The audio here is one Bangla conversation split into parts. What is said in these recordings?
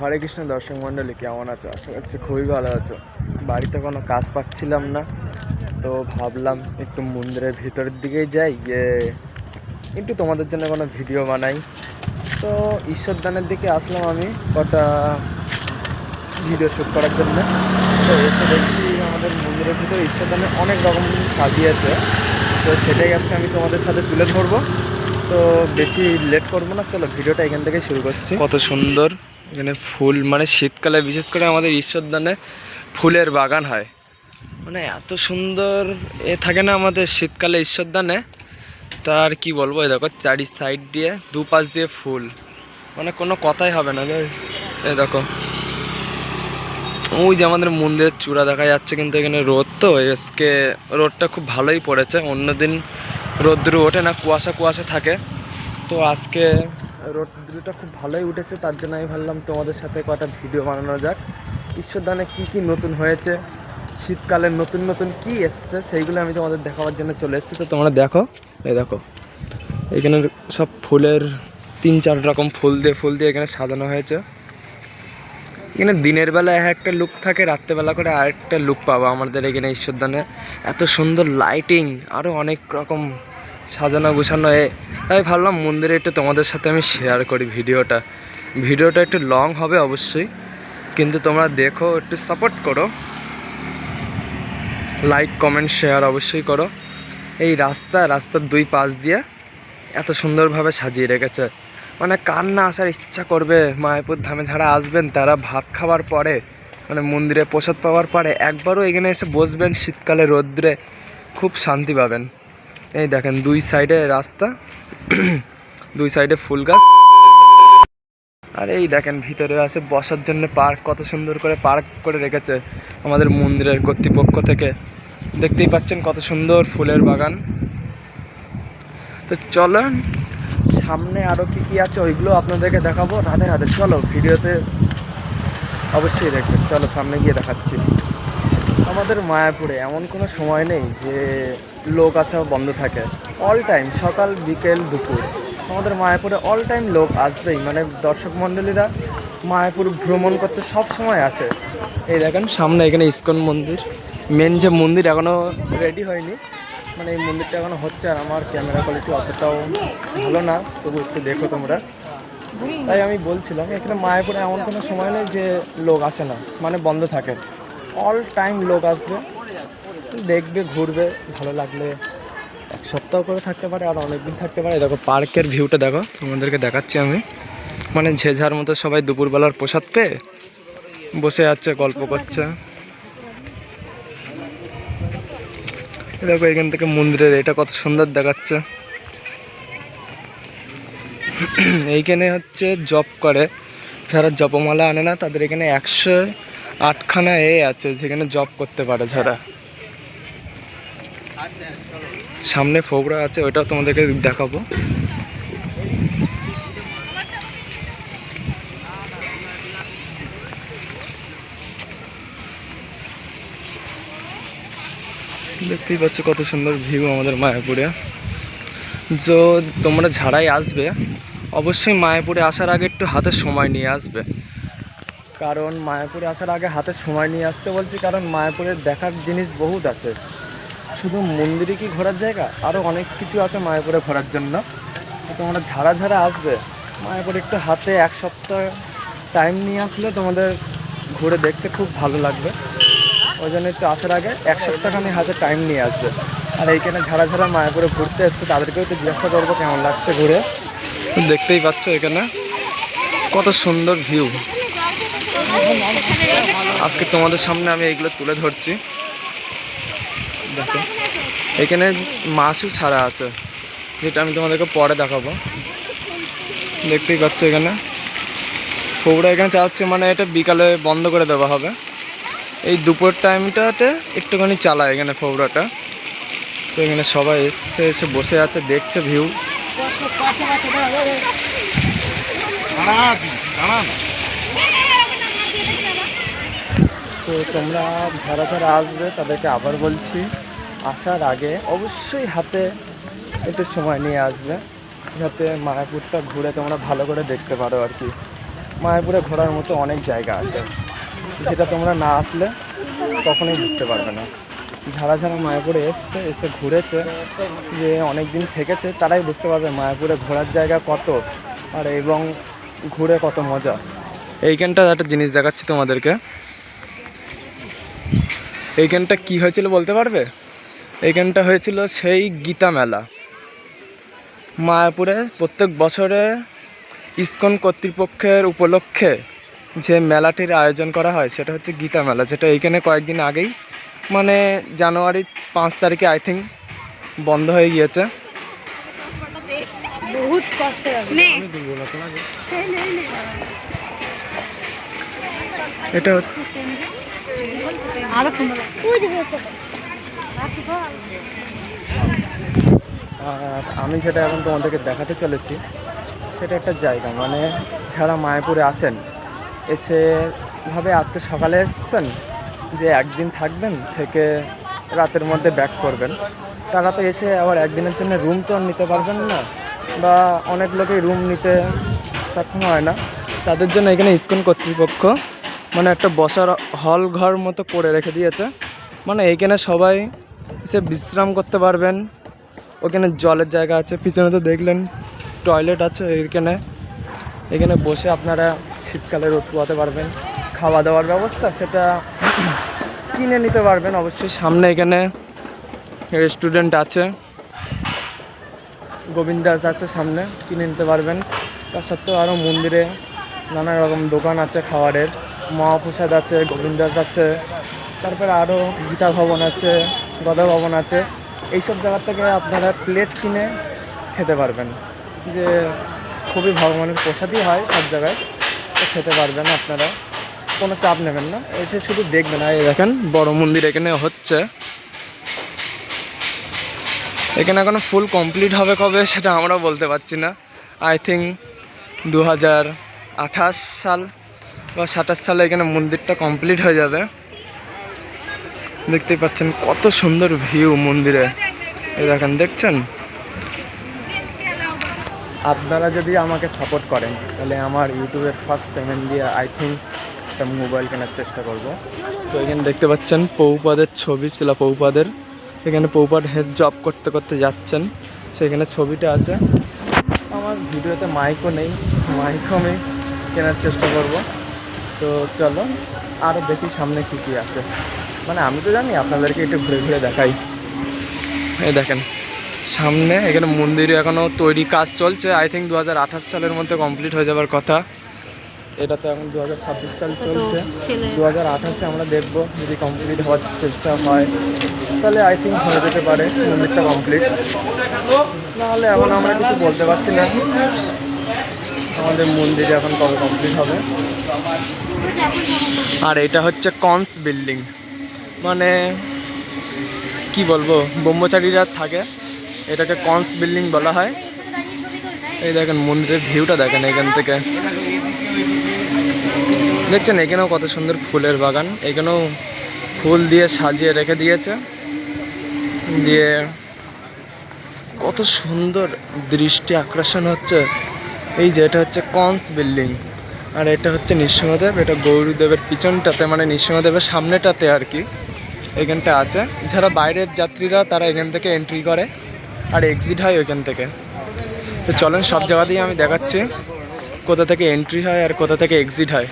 হরে কৃষ্ণ দর্শক মণ্ডলী, কেমন আছো? আশা করছি খুবই ভালো আছো। বাড়িতে কোনো কাজ পাচ্ছিলাম না, তো ভাবলাম একটু মন্দিরের ভিতরের দিকেই যাই, গিয়ে একটু তোমাদের জন্য কোনো ভিডিও বানাই। তো ঈশ্বরদানের দিকে আসলাম আমি কটা ভিডিও শ্যুট করার জন্য। তো এসে দেখছি আমাদের মন্দিরের ভিতরে ঈশ্বরদানে অনেক রকম সাজিয়েছে তো সেটাই আজকে আমি তোমাদের সাথে তুলে ধরবো। তো বেশি লেট করব না, চলো ভিডিওটা এখান থেকে শুরু করছি। কত সুন্দর। এখানে ফুল মানে শীতকালে বিশেষ করে আমাদের ঈশ্বরদানে ফুলের বাগান হয়। মানে এত সুন্দর এ থাকে না আমাদের শীতকালে ঈশ্বরদানে। তার কি বলব, এই দেখো চারি সাইড দিয়ে দু পাশ দিয়ে ফুল। মানে কোনো কথাই হবে না। এই দেখো। ওই যে আমাদের মন্দিরের চূড়া দেখা যাচ্ছে, কিন্তু এখানে রোদ তো, আজকে রোদটা খুব ভালোই পড়েছে। অন্যদিন রোদ্র ওঠে না, কুয়াশা কুয়াশা থাকে। তো আজকে রোদ্রুটা খুব ভালোই উঠেছে, তার জন্য আমি ভাবলাম তোমাদের সাথে কটা ভিডিও বানানো যাক। ঈশ্বরদানে কি কি নতুন হয়েছে, শীতকালে নতুন নতুন কি এসছে, সেইগুলো আমি তোমাদের দেখাবার জন্য চলে এসেছি। তো তোমরা দেখো, এই দেখো, এখানে সব ফুলের তিন চার রকম ফুল দিয়ে ফুল দিয়ে এখানে সাজানো হয়েছে। এখানে দিনের বেলা এক একটা লুক থাকে, রাত্রেবেলা করে আরেকটা লুক পাবো আমাদের এখানে ঈশ্বরদানে। এত সুন্দর লাইটিং আরও অনেক রকম সাজানো গোছানো এ তাই ভাবলাম মন্দিরে একটু তোমাদের সাথে আমি শেয়ার করি ভিডিওটা। ভিডিওটা একটু লং হবে অবশ্যই, কিন্তু তোমরা দেখো, একটু সাপোর্ট করো। লাইক কমেন্ট শেয়ার অবশ্যই করো। এই রাস্তা, রাস্তার দুই পাশ দিয়ে এত সুন্দরভাবে সাজিয়ে রেখেছে। মানে কার না আসার ইচ্ছা করবে, মায়াপুর ধামে যারা আসবেন, তারা ভাত খাওয়ার পরে মানে মন্দিরে প্রসাদ পাওয়ার পরে একবারও এখানে এসে বসবেন শীতকালে রৌদ্রে। খুব শান্তি পাবেন। এই দেখেন, দুই সাইডে রাস্তা, দুই সাইডে ফুল গাছ। আর এই দেখেন, ভিতরে আছে, বসার জন্য পার্ক, কত সুন্দর করে পার্ক করে রেখেছে আমাদের মন্দিরের কর্তৃপক্ষ থেকে। দেখতেই পাচ্ছেন কত সুন্দর ফুলের বাগান। তো চলেন, সামনে আরও কি কি আছে ওইগুলো আপনাদেরকে দেখাবো। রাধে রাধে, চলো, ভিডিওতে অবশ্যই দেখবেন। চলো, সামনে গিয়ে দেখাচ্ছি। আমাদের মায়াপুরে এমন কোনো সময় নেই যে লোক আসা বন্ধ থাকে। অল টাইম সকাল, বিকেল, দুপুর। আমাদের মায়াপুরে অল টাইম লোক আসবেই। মানে দর্শক মণ্ডলীরা মায়াপুর ভ্রমণ করতে সব সময় আসে। এই দেখেন, সামনে এখানে ইস্কন মন্দির। মেন যে মন্দির এখনও রেডি হয়নি। মানে এই মন্দিরটা এখনও হচ্ছে আর আমার ক্যামেরা কোয়ালিটি অতটাও ভালো না। তবু একটু দেখো তোমরা। তাই আমি বলছিলাম, এখানে মায়াপুরে এমন কোনো সময় নেই যে লোক আসে না। মানে বন্ধ থাকে। অল টাইম লোক আসবে। দেখবে, ঘুরবে, ভালো লাগলে এক সপ্তাহ করে থাকতে পারে, আর অনেক দিন থাকতে পারে। দেখো, পার্কের ভিউটা দেখো, তোমাদেরকে দেখাচ্ছি আমি। মানে যার মতো সবাই দুপুরবেলার প্রসাদ পেয়ে বসে আছে, গল্প করছে। দেখো, এখান থেকে মন্দিরের এটা কত সুন্দর দেখাচ্ছে। এইখানে হচ্ছে জব করে। যারা জপমালা আনে না, তাদের এখানে একশো আটখানা এ আছে, যেখানে জব করতে পারে যারা। সামনে ফোবরা আছে, ওইটাও তোমাদেরকে দেখাবো। দেখতেই পাচ্ছ কত সুন্দর ভিউ আমাদের মায়াপুরে। তো তোমরা ঝাড়াই আসবে, অবশ্যই মায়াপুরে আসার আগে একটু হাতে সময় নিয়ে আসবে। কারণ মায়াপুরে আসার আগে হাতে সময় নিয়ে আসতে বলছি, কারণ মায়াপুরের দেখার জিনিস বহুত আছে। শুধু মন্দিরে কি ঘোরার জায়গা? আরও অনেক কিছু আছে মায়াপুরে ঘোরার জন্য। তোমরা যারা যারা আসবে। মায়াপুরে একটু হাতে এক সপ্তাহ টাইম নিয়ে আসলে তোমাদের ঘুরে দেখতে খুব ভালো লাগবে। ওই জন্য একটু আসার আগে এক সপ্তাহখানি হাতে টাইম নিয়ে আসবে। আর এইখানে যারা যারা মায়াপুরে ঘুরতে এসছে, তাদেরকেও একটু জিজ্ঞাসা করব কেমন লাগছে ঘুরে। দেখতেই পাচ্ছ এখানে কত সুন্দর ভিউ আজকে তোমাদের সামনে আমি এইগুলো তুলে ধরছি। দেখো, এখানে মাছও ছাড়া আছে, যেটা আমি তোমাদেরকে পরে দেখাবো। দেখতেই পাচ্ছ এখানে। ফোবরা এখানে চালাচ্ছে মানে এটা বিকালে বন্ধ করে দেওয়া হবে। এই দুপুর টাইমটাতে একটুখানি চালায় এখানে ফোবরাটা তো এখানে সবাই এসে এসে বসে আছে, দেখছে ভিউ তো তোমরা যারা যারা আসবে তাদেরকে আবার বলছি, আসার আগে অবশ্যই হাতে একটু সময় নিয়ে আসবে, যাতে মায়াপুরটা ঘুরে তোমরা ভালো করে দেখতে পারো আর কি। মায়াপুরে ঘোরার মতো অনেক জায়গা আছে। যেটা তোমরা না আসলে কখনোই বুঝতে পারবে না। যারা যারা মায়াপুরে এসছে, এসে ঘুরেছে, যে অনেক দিন থেকেছে, তারাই বুঝতে পারবে মায়াপুরে ঘোরার জায়গা কত আর এবং ঘুরে কত মজা। এইখানটা একটা জিনিস দেখাচ্ছি তোমাদেরকে। এইখানটা কি হয়েছিল বলতে পারবে? এইখানটা হয়েছিল সেই গীতা মেলা। মায়াপুরে প্রত্যেক বছরে ইসকন কর্তৃপক্ষের উপলক্ষে যে মেলাটির আয়োজন করা হয় সেটা হচ্ছে গীতা মেলা যেটা এইখানে কয়েকদিন আগেই মানে জানুয়ারি পাঁচ তারিখে আই থিঙ্ক বন্ধ হয়ে গিয়েছে। বহুত কষ্ট এটা হচ্ছে আরও আমি যেটা এখন তোমাদেরকে দেখাতে চলেছি, সেটা একটা জায়গা। মানে যারা মায়াপুরে আসেন এসে ভাবে আজকে সকালে এসছেন যে একদিন থাকবেন থেকে রাতের মধ্যে ব্যাক করবেন। তারা তো এসে আবার একদিনের জন্য রুম তো নিতে পারবেন না বা অনেক লোকেই রুম নিতে সক্ষম হয় না। তাদের জন্য এখানে ইস্কন কর্তৃপক্ষ মানে একটা বসার হল ঘর মতো করে রেখে দিয়েছে। মানে এইখানে সবাই এসে বিশ্রাম করতে পারবেন। ওখানে জলের জায়গা আছে, পিছনে তো দেখলেন টয়লেট আছে এইখানে। এখানে বসে আপনারা শীতকালে রোদ পোয়াতে পারবেন। খাওয়া দাওয়ার ব্যবস্থা সেটা কিনে নিতে পারবেন অবশ্যই। সামনে এখানে রেস্টুরেন্ট আছে। গোবিন্দাস আছে সামনে, কিনে নিতে পারবেন। তার সত্ত্বেও আরও মন্দিরে নানা রকম দোকান আছে খাবারের। মহাপ্রসাদ আছে, গোবিন্দাস আছে, তারপরে আরও গীতা ভবন আছে, গদা ভবন আছে। এইসব জায়গার থেকে আপনারা প্লেট কিনে খেতে পারবেন। যে খুবই ভগবানের প্রসাদই হয় সব জায়গায়, তো খেতে পারবেন আপনারা। কোনো চাপ নেবেন না। এসে শুধু দেখবেন। আর দেখেন, বড় মন্দির এখানে হচ্ছে। এখানে এখনও ফুল কমপ্লিট হবে কবে সেটা আমরা বলতে পারছি না। আই থিঙ্ক দু হাজার আঠাশ সাল বা সাতাশ সালে এখানে মন্দিরটা কমপ্লিট হয়ে যাবে। দেখতেই পাচ্ছেন কত সুন্দর ভিউ মন্দিরে। এই দেখেন, দেখছেন? আপনারা যদি আমাকে সাপোর্ট করেন, তাহলে আমার ইউটিউবের ফার্স্ট পেমেন্ট দিয়ে আই থিঙ্ক একটা মোবাইল কেনার চেষ্টা করব। তো এখানে দেখতে পাচ্ছেন পৌপাদের ছবি, শিলা পৌপাদের। এখানে পৌপাদ হেড জব করতে করতে যাচ্ছেন। সেখানে ছবিটা আছে। আমার ভিডিওতে মাইকও নেই মাইকও আমি কেনার চেষ্টা করব। তো চলো আরও দেখি সামনে কী কী আছে। মানে আমি তো জানি আপনাদেরকে একটু ঘুরে ঘুরে দেখাই। এই দেখেন সামনে এখানে মন্দিরে এখনও তৈরি কাজ চলছে। আই থিঙ্ক দু হাজার আঠাশ সালের মধ্যে কমপ্লিট হয়ে যাবার কথা। এটা তো এখন দু হাজার ছাব্বিশ সাল চলছে। দু হাজার আঠাশে আমরা দেখব যদি কমপ্লিট হওয়ার চেষ্টা হয়। তাহলে আই থিঙ্ক হয়ে যেতে পারে মন্দিরটা কমপ্লিট নাহলে এখন আমরা কিছু বলতে পারছি না। আমাদের মন্দির এখন কবে কমপ্লিট হবে? আর এটা হচ্ছে কনস বিল্ডিং। মানে কি বলব, ব্রহ্মচারীরা থাকে। এটাকে কনস বিল্ডিং বলা হয়। এই দেখেন মন্দিরের ভিউটা দেখেন এখান থেকে। দেখছেন, এখানেও কত সুন্দর ফুলের বাগান। এখানেও ফুল দিয়ে সাজিয়ে রেখে দিয়েছে। দিয়ে কত সুন্দর দৃষ্টি আকর্ষণ হচ্ছে। এই যে এটা হচ্ছে কনস বিল্ডিং, আর এটা হচ্ছে নৃসিংহদেব এটা গৌরীদেবের পিছনটাতে মানে নৃসিংহদেবের সামনেটাতে আর কি, এখানটা আছে। যারা বাইরের যাত্রীরা তারা এখান থেকে এন্ট্রি করে, আর এক্সিট হয় ওইখান থেকে। তো চলেন, সব জায়গা জায়গাতেই আমি দেখাচ্ছি, কোথা থেকে এন্ট্রি হয় আর কোথা থেকে এক্সিট হয়।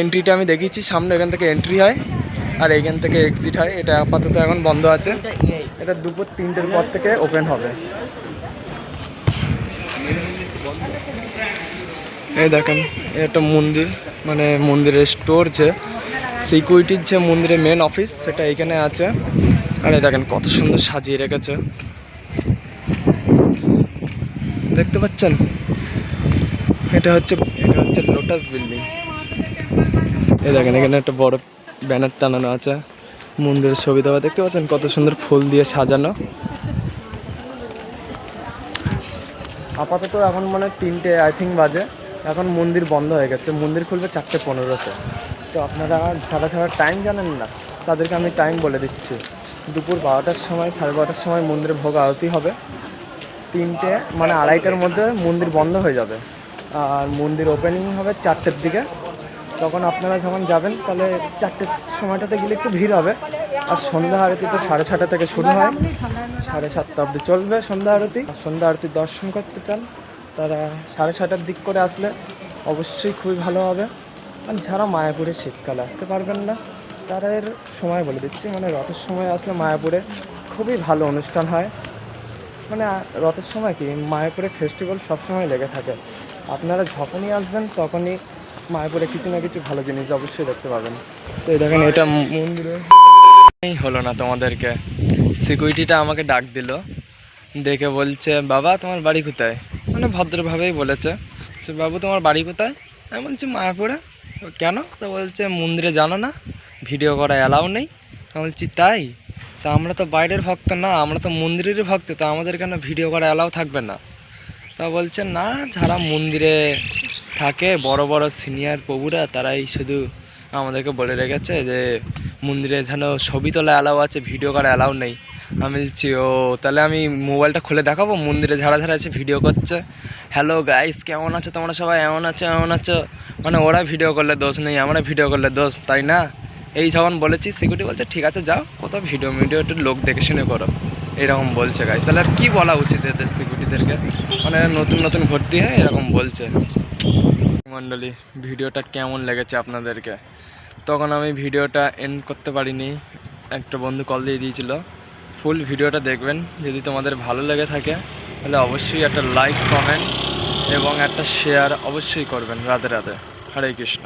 এন্ট্রিটা আমি দেখিয়েছি, সামনে এখান থেকে এন্ট্রি হয়, আর এখান থেকে এক্সিট হয়। এটা আপাতত এখন বন্ধ আছে। এটা দুপুর তিনটের পর থেকে ওপেন হবে। এই দেখেন এটা মন্দির মানে মন্দিরের স্টোর যে সিকিউরিটির যে মন্দিরের মেন অফিস সেটা এখানে আছে। আর এই দেখেন, কত সুন্দর সাজিয়ে রেখেছে। দেখতে পাচ্ছেন? এটা হচ্ছে এটা হচ্ছে লোটাস বিল্ডিং এই দেখেন, এখানে একটা বড় ব্যানার টানানো আছে। মন্দিরের ছবি দেওয়া, দেখতে পাচ্ছেন? কত সুন্দর ফুল দিয়ে সাজানো। আপাতত এখন মানে তিনটে আই থিঙ্ক বাজে। এখন মন্দির বন্ধ হয়ে গেছে। মন্দির খুলবে চারটে পনেরোতে। তো আপনারা যারা যারা টাইম জানেন না, তাদেরকে আমি টাইম বলে দিচ্ছি। দুপুর বারোটার সময়, সাড়ে বারোটার সময় মন্দিরে ভোগ আরতি হবে। তিনটে মানে আড়াইটার মধ্যে মন্দির বন্ধ হয়ে যাবে। আর মন্দির ওপেনিং হবে চারটের দিকে। তখন আপনারা যখন যাবেন, তাহলে চারটের সময়টাতে গেলে একটু ভিড় হবে। আর সন্ধ্যা আরতি তো সাড়ে ছটা থেকে শুরু হয়। সাড়ে সাতটা অবধি চলবে সন্ধ্যা আরতি। আর সন্ধ্যা আরতি দর্শন করতে চান, তারা সাড়ে ছটার দিক করে আসলে অবশ্যই খুবই ভালো হবে। আর যারা মায়াপুরে শীতকালে আসতে পারবেন না, তারা এর সময় বলে দিচ্ছি মানে রথের সময় আসলে মায়াপুরে খুবই ভালো অনুষ্ঠান হয়। মানে রথের সময় কি, মায়াপুরে ফেস্টিভ্যাল সবসময় লেগে থাকে। আপনারা যখনই আসবেন, তখনই মায়াপুরে কিছু না কিছু ভালো জিনিস অবশ্যই দেখতে পাবেন। তো দেখেন, এটা মন্দিরে হলো না তোমাদেরকে। সিকিউরিটিটা আমাকে ডাক দিল। দেখে বলছে, বাবা, তোমার বাড়ি কোথায়? মানে ভদ্রভাবেই বলেছে। যে বাবু, তোমার বাড়ি কোথায়? আমি বলছি, মায়াপুরে। কেন? তো বলছে, মন্দিরে জানো না, ভিডিও করা অ্যালাউ নেই। আমি বলছি, তাই? তা আমরা তো বাইরের ভক্ত না, আমরা তো মন্দিরেরই ভক্ত, তা আমাদের কেন ভিডিও করা অ্যালাউ থাকবে না? তা বলছে, না, যারা মন্দিরে থাকে, বড় বড় সিনিয়র প্রভুরা, তারাই শুধু আমাদেরকে বলে রেখেছে যে মন্দিরে যেন ছবি তোলা অ্যালাউ আছে ভিডিও করা অ্যালাউ নেই। আমি বলছি, ও, তাহলে আমি মোবাইলটা খুলে দেখাবো, মন্দিরে ঝাড়া আছে ভিডিও করছে। হ্যালো গাইস কেমন আছো? তোমরা সবাই এমন আছো এমন আছো? মানে ওরা ভিডিও করলে দোষ নেই, আমরা ভিডিও করলে দোষ, তাই না? এই যখন বলেছি সিকিউরিটি বলছে, ঠিক আছে, যাও, কোথাও ভিডিও মিডিও একটু লোক দেখে শুনে করো। এরকম বলছে গাইস তাহলে আর কি বলা উচিত এদের সিকিউরিটিদেরকে মানে নতুন নতুন ভর্তি হয়ে এরকম বলছে। মণ্ডলী ভিডিওটা কেমন লেগেছে আপনাদেরকে? তখন আমি ভিডিওটা এন্ড করতে পারিনি। একটা বন্ধু কল দিয়ে দিয়েছিল। ফুল ভিডিওটা দেখবেন। যদি তোমাদের ভালো লেগে থাকে, তাহলে অবশ্যই একটা লাইক কমেন্ট এবং একটা শেয়ার অবশ্যই করবেন রাতে রাতে হরে কৃষ্ণ।